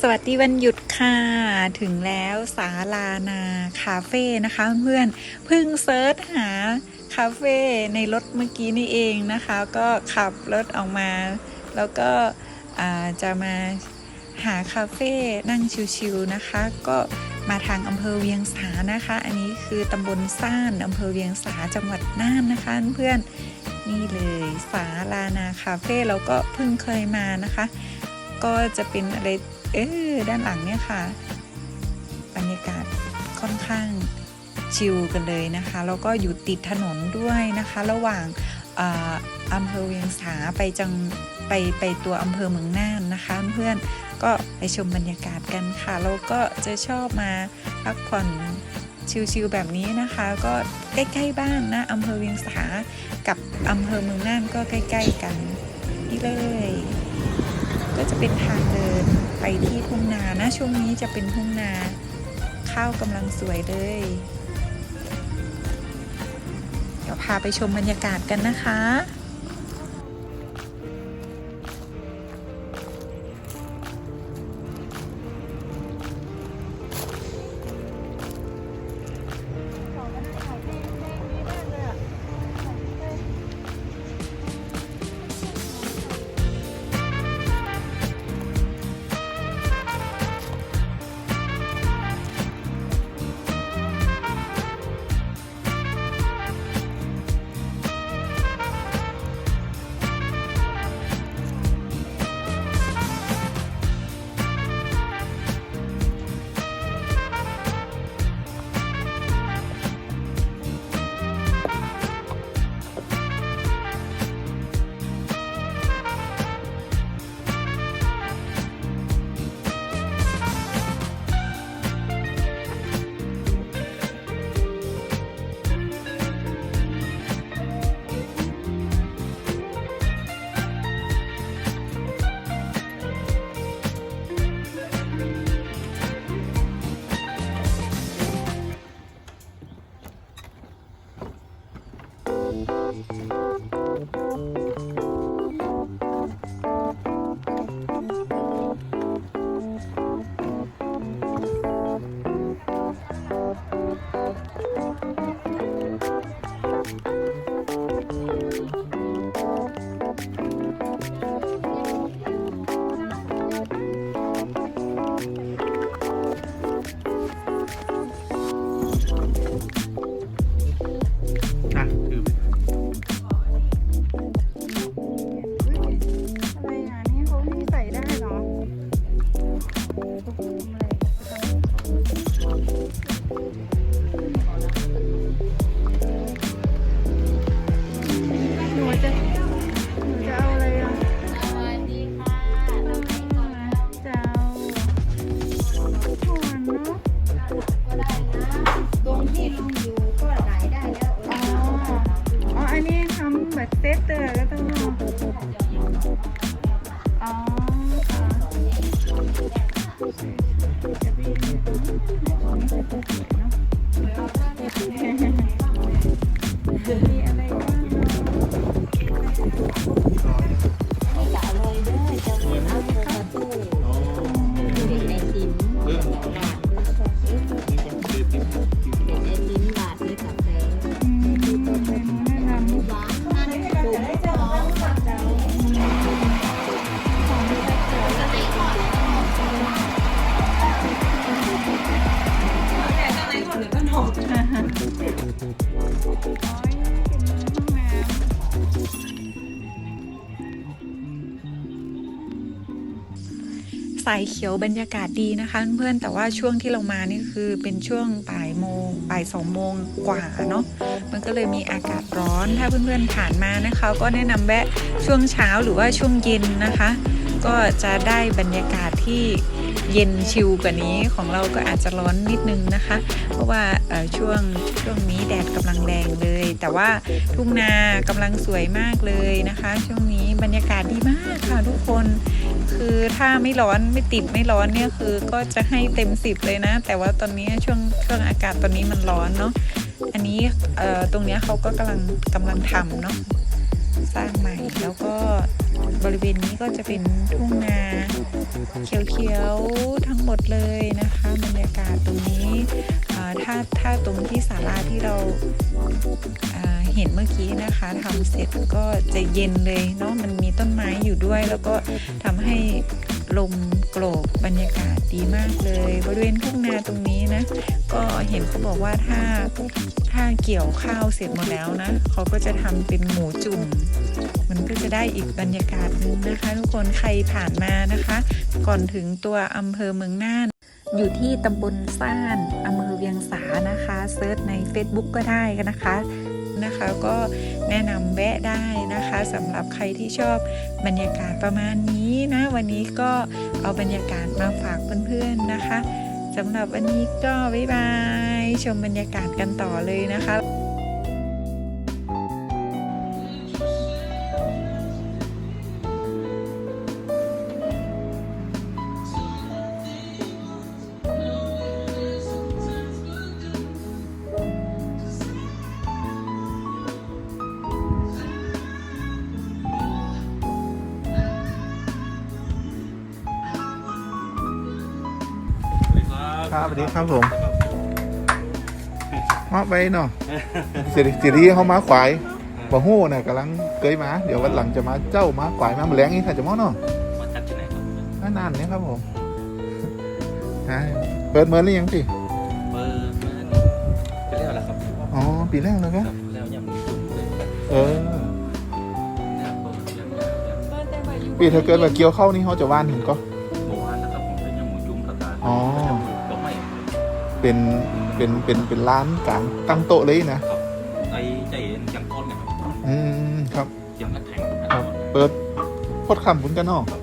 สวัสดีวันหยุดค่ะ ถึงแล้วสาลานาคาเฟ่นะคะเพื่อนเพิ่งเซิร์ชหาคาเฟ่ในรถเมื่อกี้นี่เองนะคะ ก็ขับรถออกมา แล้วก็จะมาหาคาเฟ่นั่งชิลๆนะคะ ก็มาทางอำเภอเวียงสานะคะ อันนี้คือตำบลซ่านอำเภอเวียงสาจังหวัดน่านนะคะเพื่อนนี่เลยสาลานาคาเฟ่เราก็เพิ่งเคยมานะคะ ก็จะเป็นอะไร เออด้านหลังเนี่ยค่ะ บรรยากาศค่อนข้างชิลกันเลยนะคะแล้วก็อยู่ติดถนนด้วยนะคะ ระหว่างอำเภอเวียงสาไปจังไปไปตัวอำเภอเมืองน่านนะคะเพื่อนก็ไปชมบรรยากาศกันค่ะแล้วก็จะชอบมาพักผ่อนชิลๆแบบนี้นะคะ ก็ใกล้ๆบ้านนะอำเภอเวียงสากับอำเภอเมืองน่านก็ใกล้ ๆ กันนี่เลย ก็จะเป็นทางเดินไปที่ทุ่งนานะช่วงนี้จะเป็นทุ่งนา ข้าวกำลังสวยเลย เดี๋ยวพาไปชมบรรยากาศกันนะคะ Thank you. Thank you. สายเขียวบรรยากาศดีนะคะเพื่อนแต่ว่าช่วงที่เรามานี่คือเป็นช่วงบ่ายโมงบ่ายสองโมงกว่าเนาะมันก็เลยมีอากาศร้อนถ้าเพื่อนๆผ่านมานะคะ ก็แนะนำแวะช่วงเช้าหรือว่าช่วงเย็นนะคะ ก็จะได้บรรยากาศที่เย็นชิลกว่านี้ของเราก็อาจจะร้อนนิดนึงนะคะ เพราะว่าช่วงช่วงนี้แดดกำลังแรงเลย แต่ว่าทุ่งนากำลังสวยมากเลยนะคะ ช่วงนี้บรรยากาศดีมากค่ะทุกคนคือถ้าไม่ร้อนไม่ติดไม่ร้อนเนี่ยคือก็จะให้เต็มสิบเลยนะ แต่ว่าตอนนี้ช่วงช่วงอากาศตอนนี้มันร้อนเนาะอันนี้ตรงนี้เขาก็กำลังกำลังทำเนาะสร้างใหม่แล้วก็ บริเวณนี้ก็จะเป็นทุ่งนาเขียวๆทั้งหมดเลยนะคะบรรยากาศตรงนี้ถ้าถ้าตรงที่ศาลาที่เราอ่าเห็นเมื่อกี้นะคะทำเสร็จก็จะเย็นเลยเนาะมันมีต้นไม้อยู่ด้วย แล้วก็ทำให้ลมโกรกบรรยากาศดีมากเลย บริเวณทุ่งนาตรงนี้นะ ก็เห็นเขาบอกว่าถ้าถ้าเกี่ยวข้าวเสร็จหมดแล้วนะเขาก็จะทำเป็นหมูจุ่ม มันก็จะได้อีกบรรยากาศหนึงนะคะ ทุกคนใครผ่านมานะคะ ก่อนถึงตัวอำเภอเมืองน่านอยู่ที่ตำบลซ่านอำเภอเวียงสานะคะเซิร์ชใน Facebook ก็ได้นะคะนะคะก็แนะนำแวะได้นะคะสำหรับใครที่ชอบบรรยากาศประมาณนี้นะ วันนี้ก็เอาบรรยากาศมาฝากเพื่อนๆนะคะสำหรับวันนี้ก็บ๊ายบาย ชมบรรยากาศกันต่อเลยนะคะ ครับครับสวัสดีครับผมมาไปเนาะสิริสิริเขามาขวายบ่ฮู้น่ะกำลังเกยมา เดี๋ยววันหลังจะมาเจ้ามาขวายมาแมลงนี่ถ้าจะมอเนาะมาจัดที่ไหนครับอ่านานเนี่ยครับผมอ่าเปิดเมินหรือยังพี่เปิดมาจะเรียกอะไรครับอ๋อปีแรกเลยคครัรับบแล้วยังมีจุ่มเลยเออเนี่ยเปิดยังยังปีถ้าเกิดว่าเกี่ยวเข้านี่เขาจะว่านเห็นก็ เป็นเป็นเป็นเป็นร้านกลางตั้งโต๊ะเลยนะไอ้ใจเย็นยังก้อนเนี่ยครับอืมครับ ยังนักแข่งครับ เปิดพดคำคุณกันเนาะครับ